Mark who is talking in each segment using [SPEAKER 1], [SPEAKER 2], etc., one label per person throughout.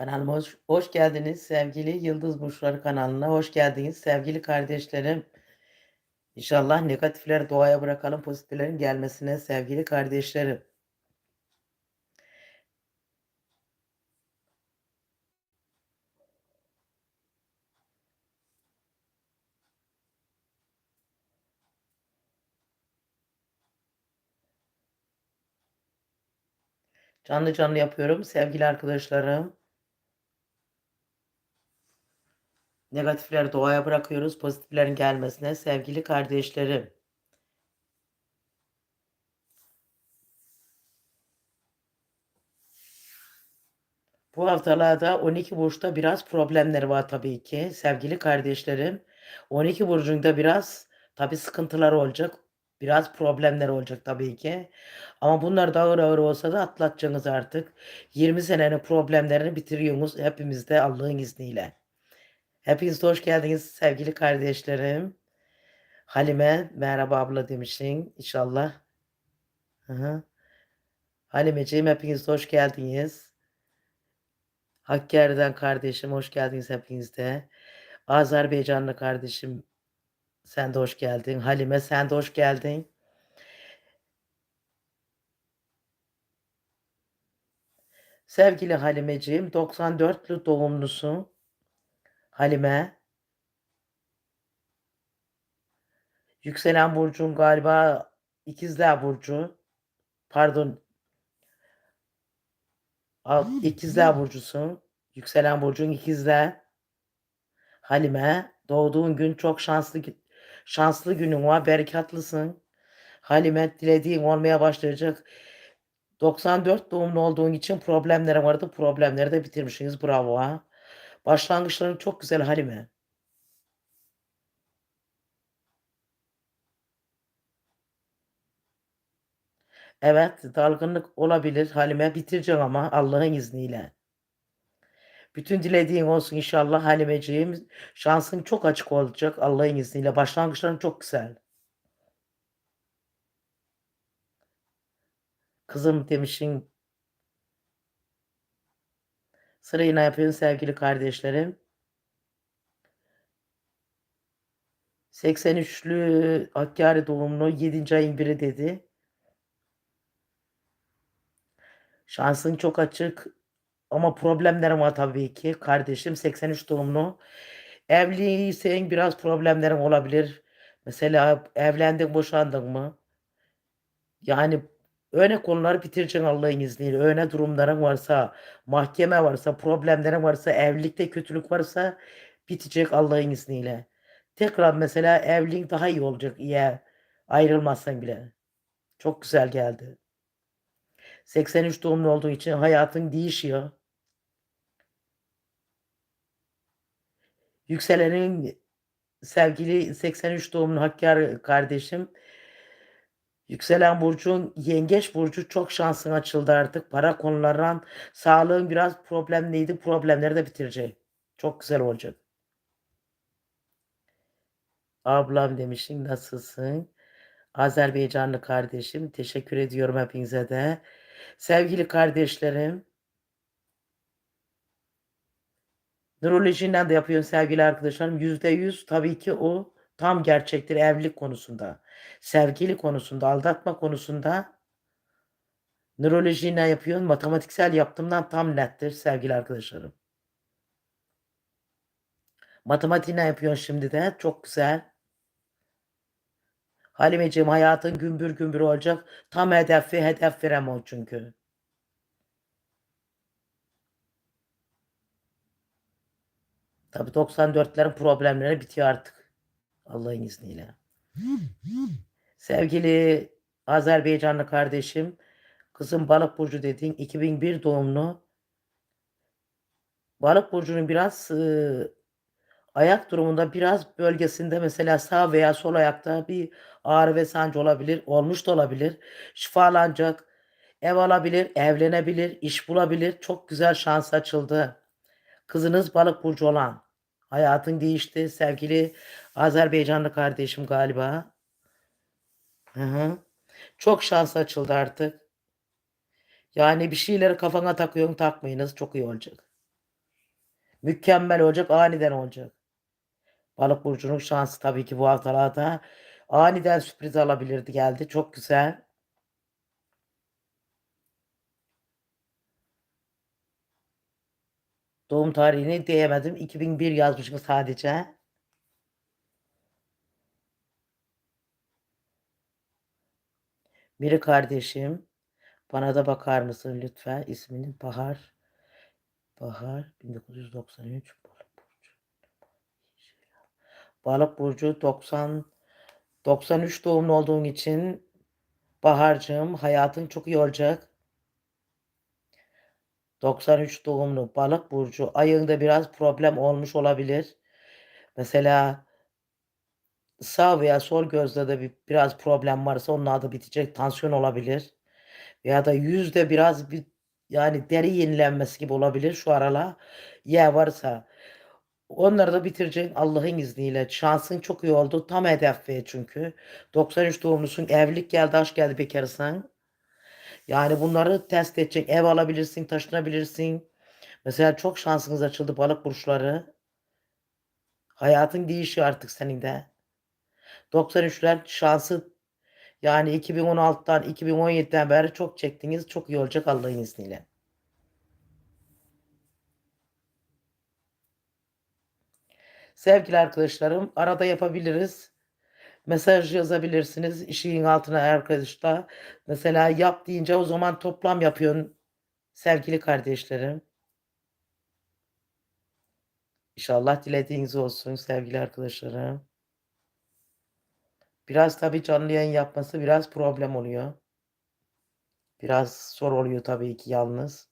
[SPEAKER 1] Kanalıma hoş, hoş geldiniz sevgili Yıldız Burçları kanalına hoş geldiniz sevgili kardeşlerim. İnşallah negatifleri doğaya bırakalım pozitiflerin gelmesine sevgili kardeşlerim. Canlı canlı yapıyorum sevgili arkadaşlarım. Negatifleri doğaya bırakıyoruz pozitiflerin gelmesine sevgili kardeşlerim. Bu haftalarda 12 burçta biraz problemleri var tabii ki sevgili kardeşlerim. 12 burcunda biraz tabii sıkıntılar olacak. Biraz problemler olacak tabii ki. Ama bunlar da ağır ağır olsa da atlatacaksınız artık. 20 senenin problemlerini bitiriyorsunuz hepimiz de Allah'ın izniyle. Hepiniz hoş geldiniz sevgili kardeşlerim. Halime merhaba abla demişsin inşallah. Hı. Halimeciğim hepiniz hoş geldiniz. Hakkari'den kardeşim hoş geldiniz hepiniz de. Azerbaycanlı kardeşim sen de hoş geldin. Halime sen de hoş geldin. Sevgili Halimeciğim 94'lü doğumlusun. Halime. Yükselen burcun galiba ikizler burcu. Pardon. İkizler burcusun. Yükselen burcun ikizler. Halime doğduğun gün çok şanslı şanslı günün var. Berekatlısın. Halime dilediğin olmaya başlayacak. 94 doğumlu olduğun için problemlerim vardı. Problemleri de bitirmişsiniz. Bravo ha. Başlangıçların çok güzel Halime. Evet, dalgınlık olabilir Halime. Bitireceksin ama Allah'ın izniyle. Bütün dilediğin olsun inşallah Halimeciğim. Şansın çok açık olacak Allah'ın izniyle. Başlangıçların çok güzel. Kızım demişin. Sırayı ne yapıyorsun sevgili kardeşlerim? 83'lü Hakkari doğumlu 7. ayın biri dedi. Şansın çok açık ama problemlerim var tabii ki. Kardeşim 83 doğumlu. Evliysen biraz problemlerin olabilir. Mesela evlendin, boşandın mı? Yani öyle konuları bitireceksin Allah'ın izniyle. Öyle durumların varsa, mahkeme varsa, problemlerin varsa, evlilikte kötülük varsa bitecek Allah'ın izniyle. Tekrar mesela evliliğin daha iyi olacak iyi ayrılmazsan bile. Çok güzel geldi. 83 doğumlu olduğu için hayatın değişiyor. Yükselenin sevgili 83 doğumlu Hakkari kardeşim. Yükselen burcun yengeç burcu çok şansın açıldı artık. Para konularından sağlığın biraz problemliydi. Problemleri de bitirecek. Çok güzel olacak. Ablam demişsin nasılsın? Azerbaycanlı kardeşim teşekkür ediyorum hepinize de. Sevgili kardeşlerim. Nörolojinden de yapıyorum sevgili arkadaşlarım. %100 tabii ki o tam gerçektir evlilik konusunda. Sevgili konusunda, aldatma konusunda nörolojiyle yapıyorum. Matematiksel yaptığımdan tam nettir sevgili arkadaşlarım. Matematiğine yapıyorsun şimdi de. Çok güzel. Halimeciğim hayatın gümbür gümbür olacak. Tam hedefi hedef veremem çünkü. Tabii 94'lerin problemleri bitiyor artık. Allah'ın izniyle. Sevgili Azerbaycanlı kardeşim, kızım balık burcu dediğin 2001 doğumlu. Balık burcunun biraz ıı, ayak durumunda biraz bölgesinde mesela sağ veya sol ayakta bir ağrı ve sancı olabilir. Olmuş da olabilir. Şifalanacak. Ev alabilir, evlenebilir, iş bulabilir. Çok güzel şans açıldı. Kızınız balık burcu olan. Hayatın değişti sevgili Azerbaycanlı kardeşim galiba. Hı hı. Çok şans açıldı artık. Yani bir şeyleri kafana takıyorsun takmayınız çok iyi olacak. Mükemmel olacak, aniden olacak. Balık burcunun şansı tabii ki bu haftalarda aniden sürpriz alabilirdi, geldi. Çok güzel. Doğum tarihini diyemedim. 2001 yazmışım sadece. Miri kardeşim, bana da bakar mısın lütfen? İsminin Bahar. Bahar 1993 Balık burcu. Balık burcu 90 93 doğumlu olduğun için Bahar'cığım hayatın çok iyi olacak. 93 doğumlu Balık burcu ayında biraz problem olmuş olabilir. Mesela sağ veya sol gözde de bir biraz problem varsa onlar da bitecek. Tansiyon olabilir. Ya da yüzde biraz bir yani deri yenilenmesi gibi olabilir şu aralar. Ya varsa onları da bitireceksin Allah'ın izniyle. Şansın çok iyi oldu. Tam hedef ve çünkü. 93 doğumlusun. Evlilik geldi, aşk geldi bekarsan. Yani bunları test edecek. Ev alabilirsin, taşınabilirsin. Mesela çok şansınız açıldı balık burçları. Hayatın değişiyor artık senin de. 93'ler şansı yani 2016'dan 2017'den beri çok çektiniz. Çok iyi olacak Allah'ın izniyle. Sevgili arkadaşlarım, arada yapabiliriz. Mesaj yazabilirsiniz işin altına arkadaşlar. Mesela yap deyince o zaman toplam yapıyorsun sevgili kardeşlerim. İnşallah dilediğiniz olsun sevgili arkadaşlarım. Biraz tabii canlı yayın yapması biraz problem oluyor. Biraz zor oluyor tabii ki yalnız.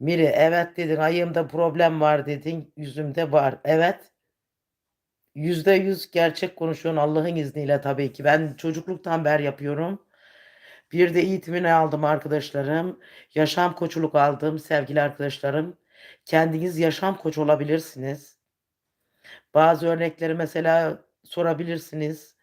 [SPEAKER 1] Miri evet dedin ayımda problem var dedin yüzümde var. Evet. Yüzde yüz gerçek konuşuyorsun Allah'ın izniyle tabii ki. Ben çocukluktan beri yapıyorum. Bir de eğitimini aldım arkadaşlarım. Yaşam koçuluk aldım sevgili arkadaşlarım. Kendiniz yaşam koç olabilirsiniz. Bazı örnekleri mesela sorabilirsiniz.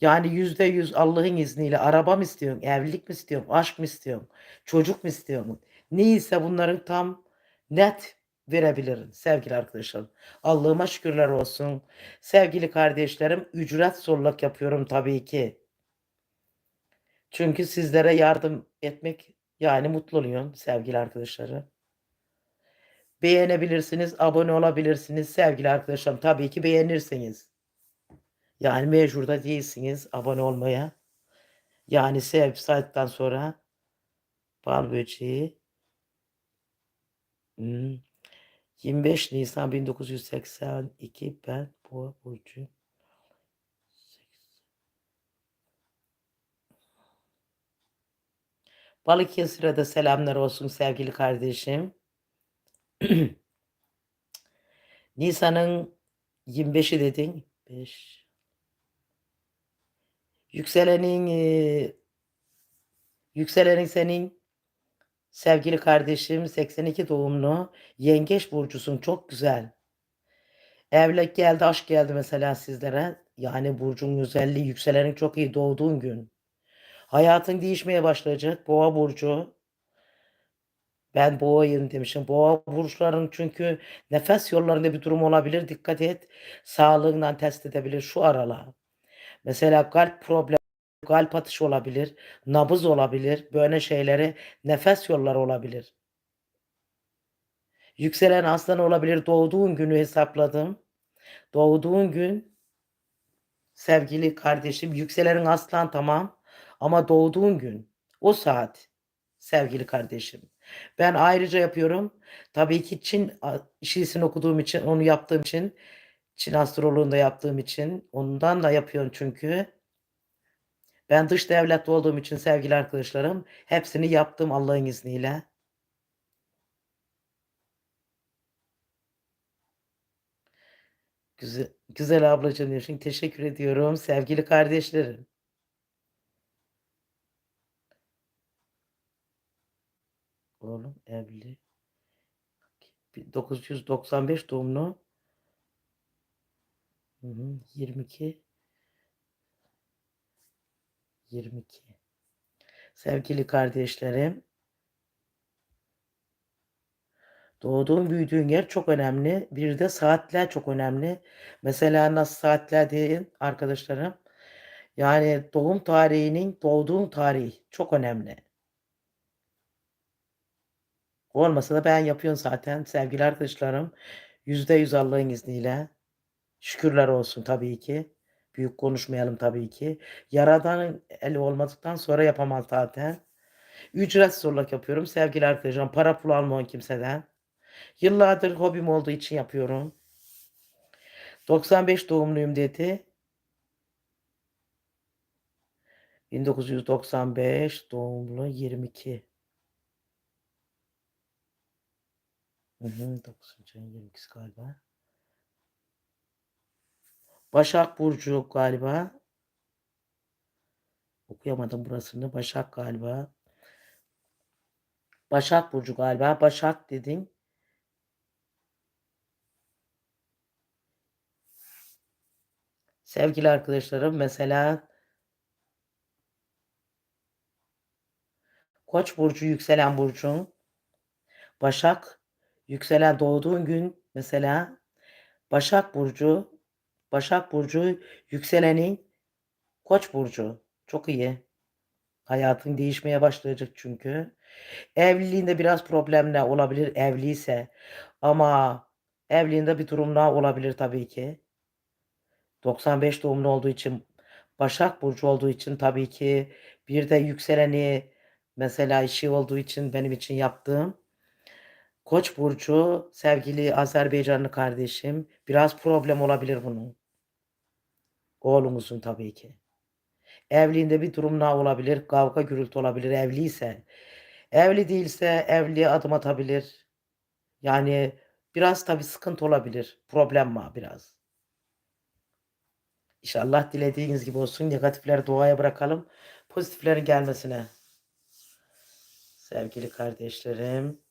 [SPEAKER 1] Yani yüzde yüz Allah'ın izniyle araba mı istiyorsun, evlilik mi istiyorsun, aşk mı istiyorsun, çocuk mu istiyorsun? Neyse bunların tam net verebilirim sevgili arkadaşlarım. Allah'ıma şükürler olsun. Sevgili kardeşlerim ücret sorulak yapıyorum tabii ki. Çünkü sizlere yardım etmek yani mutlu oluyorum sevgili arkadaşlarım. Beğenebilirsiniz, abone olabilirsiniz sevgili arkadaşlarım. Tabii ki beğenirseniz. Yani mecbur değilsiniz abone olmaya. Yani sev saatten sonra bal böceği hmm. 25 Nisan 1982 ben Boğa burcu. Balıkesir'e de selamlar olsun sevgili kardeşim. Nisan'ın 25'i dedin. 5. Yükselenin e, yükselenin senin sevgili kardeşim 82 doğumlu yengeç burcusun çok güzel. Evlilik geldi aşk geldi mesela sizlere. Yani burcun özelliği yükselenin çok iyi doğduğun gün. Hayatın değişmeye başlayacak. Boğa burcu. Ben boğayım demişim. Boğa burçların çünkü nefes yollarında bir durum olabilir. Dikkat et. Sağlığından test edebilir şu aralar. Mesela kalp problemi, kalp atışı olabilir, nabız olabilir. Böyle şeyleri nefes yolları olabilir. Yükselen aslan olabilir. Doğduğun günü hesapladım. Doğduğun gün sevgili kardeşim yükselenin aslan tamam ama doğduğun gün o saat sevgili kardeşim. Ben ayrıca yapıyorum. Tabii ki Çin şiisini okuduğum için, onu yaptığım için, Çin astroloğunda yaptığım için, ondan da yapıyorum çünkü. Ben dış devlette olduğum için sevgili arkadaşlarım, hepsini yaptım Allah'ın izniyle. Güzel, güzel ablacığım için teşekkür ediyorum sevgili kardeşlerim. Oğlum evli. 1995 doğumlu. Hı hı, 22 22 Sevgili kardeşlerim Doğduğun, büyüdüğün yer çok önemli. Bir de saatler çok önemli. Mesela nasıl saatler deyin arkadaşlarım? Yani doğum tarihinin, doğduğun tarih çok önemli. Olmasa da ben yapıyorum zaten sevgili arkadaşlarım. %100 Allah'ın izniyle. Şükürler olsun tabii ki. Büyük konuşmayalım tabii ki. Yaradanın eli olmadıktan sonra yapamaz zaten. Ücretsiz olarak yapıyorum sevgili arkadaşlarım. Para pul almıyorum kimseden. Yıllardır hobim olduğu için yapıyorum. 95 doğumluyum dedi. 1995 doğumlu 22. Hı hı, 9. ayın 22'si galiba. Başak Burcu galiba. Okuyamadım burasını. Başak galiba. Başak Burcu galiba. Başak dedin. Sevgili arkadaşlarım mesela Koç burcu yükselen burcun Başak yükselen doğduğun gün mesela Başak burcu Başak burcu yükselenin Koç burcu. Çok iyi. Hayatın değişmeye başlayacak çünkü. Evliliğinde biraz problemler olabilir evliyse ama evliliğinde bir durumlar olabilir tabii ki. 95 doğumlu olduğu için, Başak burcu olduğu için tabii ki bir de yükseleni mesela işi olduğu için benim için yaptığım Koç burcu sevgili Azerbaycanlı kardeşim biraz problem olabilir bunun. Oğlumuzun tabii ki. Evliliğinde bir durumlar olabilir, kavga gürültü olabilir evliyse. Evli değilse evliliğe adım atabilir. Yani biraz tabii sıkıntı olabilir. Problem var biraz. İnşallah dilediğiniz gibi olsun. Negatifleri doğaya bırakalım. Pozitiflerin gelmesine. Sevgili kardeşlerim.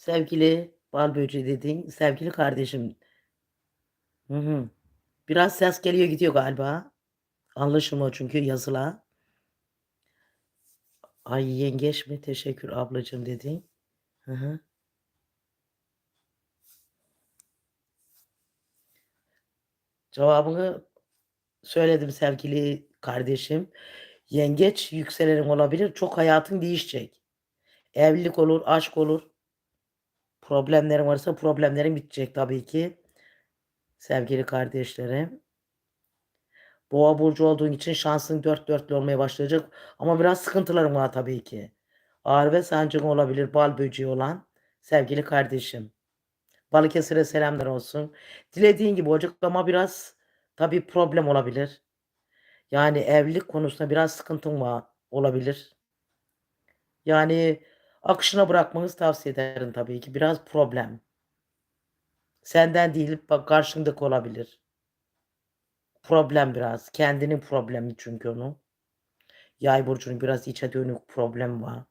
[SPEAKER 1] Sevgili bal böceği dediğin sevgili kardeşim. Hı hı. Biraz ses geliyor gidiyor galiba. Anlaşılmıyor çünkü yazıla. Ay yengeç mi? Teşekkür ablacığım dedin. Hı hı. Cevabını söyledim sevgili kardeşim. Yengeç yükselenin olabilir. Çok hayatın değişecek. Evlilik olur, aşk olur. Problemlerin varsa problemlerin bitecek tabii ki. Sevgili kardeşlerim. Boğa burcu olduğun için şansın dört dörtlü olmaya başlayacak. Ama biraz sıkıntılarım var tabii ki. Ağrı ve sancın olabilir bal böceği olan sevgili kardeşim. Balıkesir'e selamlar olsun. Dilediğin gibi olacak ama biraz tabii problem olabilir. Yani evlilik konusunda biraz sıkıntın var olabilir. Yani akışına bırakmanızı tavsiye ederim tabii ki. Biraz problem. Senden değil bak karşındaki olabilir. Problem biraz. Kendinin problemi çünkü onun. Yay burcunun biraz içe dönük problem var.